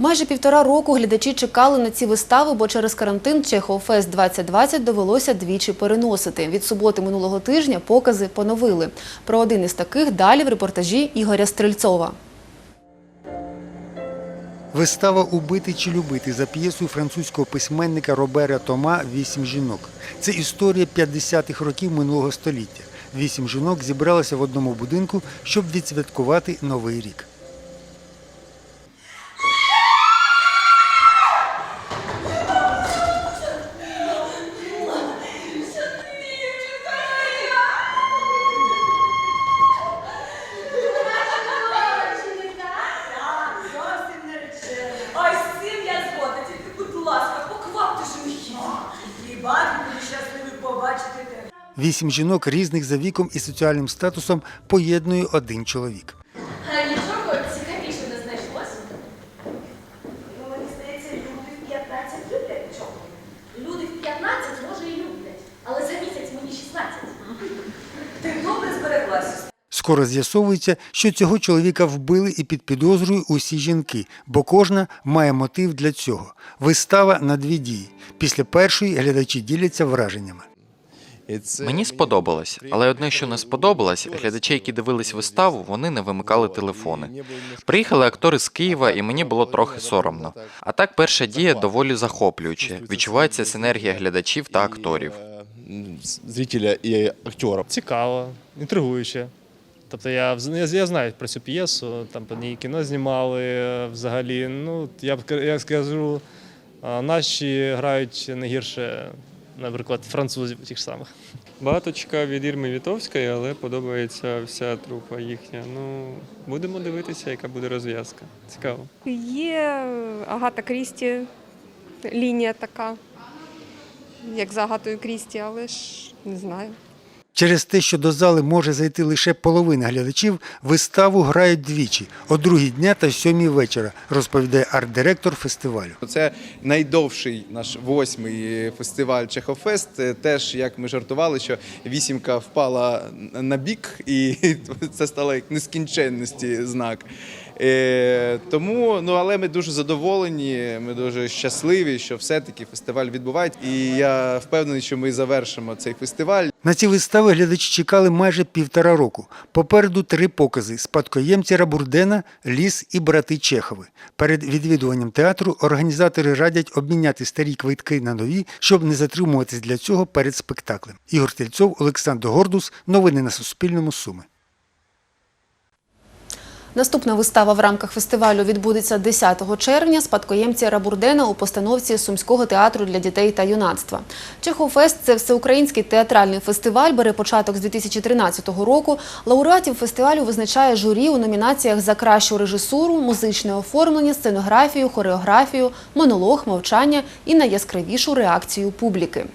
Майже півтора року глядачі чекали на ці вистави, бо через карантин Чеховфест 2020 довелося двічі переносити. Від суботи минулого тижня покази поновили. Про один із таких далі в репортажі Ігоря Стрельцова. Вистава Убити чи любити за п'єсою французького письменника Робера Тома Вісім жінок. Це історія 50-х років минулого століття. Вісім жінок зібралися в одному будинку, щоб відсвяткувати новий рік. Вісім жінок різних за віком і соціальним статусом поєднує один чоловік. Нічого цікавіше не знайшлося? Ну, мені здається, люди в 15 люблять чого. Люди в 15 може і люблять, але за місяць мені 16. Ти добре збереглася. Скоро з'ясовується, що цього чоловіка вбили і під підозрою усі жінки, бо кожна має мотив для цього. Вистава на дві дії. Після першої глядачі діляться враженнями. Мені сподобалось, але одне, що не сподобалось, глядачі, які дивились виставу, вони не вимикали телефони. Приїхали актори з Києва, і мені було трохи соромно. А так, перша дія доволі захоплююча. Відчувається синергія глядачів та акторів. зрителя і актера. Цікаво, інтригуюче. Тобто я, я, я знаю про цю п'єсу, там по ній кіно знімали е, взагалі. Ну, я б я скажу, наші грають не гірше, наприклад, французів тих самих. Багато чекав від Ірми Вітовської, але подобається вся трупа їхня. Ну, будемо дивитися, яка буде розв'язка. Цікаво. Є Агата Крісті, лінія така, як за Агатою Крісті, але ж не знаю. Через те, що до зали може зайти лише половина глядачів, виставу грають двічі о другій дня та сьомій вечора, розповідає арт-директор фестивалю. Це найдовший наш восьмий фестиваль Чехофест. Теж як ми жартували, що вісімка впала на бік, і це стало як нескінченності знак. Е, тому, ну але ми дуже задоволені, ми дуже щасливі, що все-таки фестиваль відбувається. І я впевнений, що ми завершимо цей фестиваль. На ці вистави глядачі чекали майже півтора року. Попереду три покази: спадкоємці Рабурдена, Ліс і брати Чехови. Перед відвідуванням театру організатори радять обміняти старі квитки на нові, щоб не затримуватись для цього перед спектаклем. Ігор Тельцов, Олександр Гордус. Новини на Суспільному. Суми. Наступна вистава в рамках фестивалю відбудеться 10 червня. Спадкоємці Рабурдена у постановці Сумського театру для дітей та юнацтва. Чехофест – це всеукраїнський театральний фестиваль. Бере початок з 2013 року. Лауреатів фестивалю визначає журі у номінаціях за кращу режисуру, музичне оформлення, сценографію, хореографію, монолог, мовчання і найяскравішу реакцію публіки.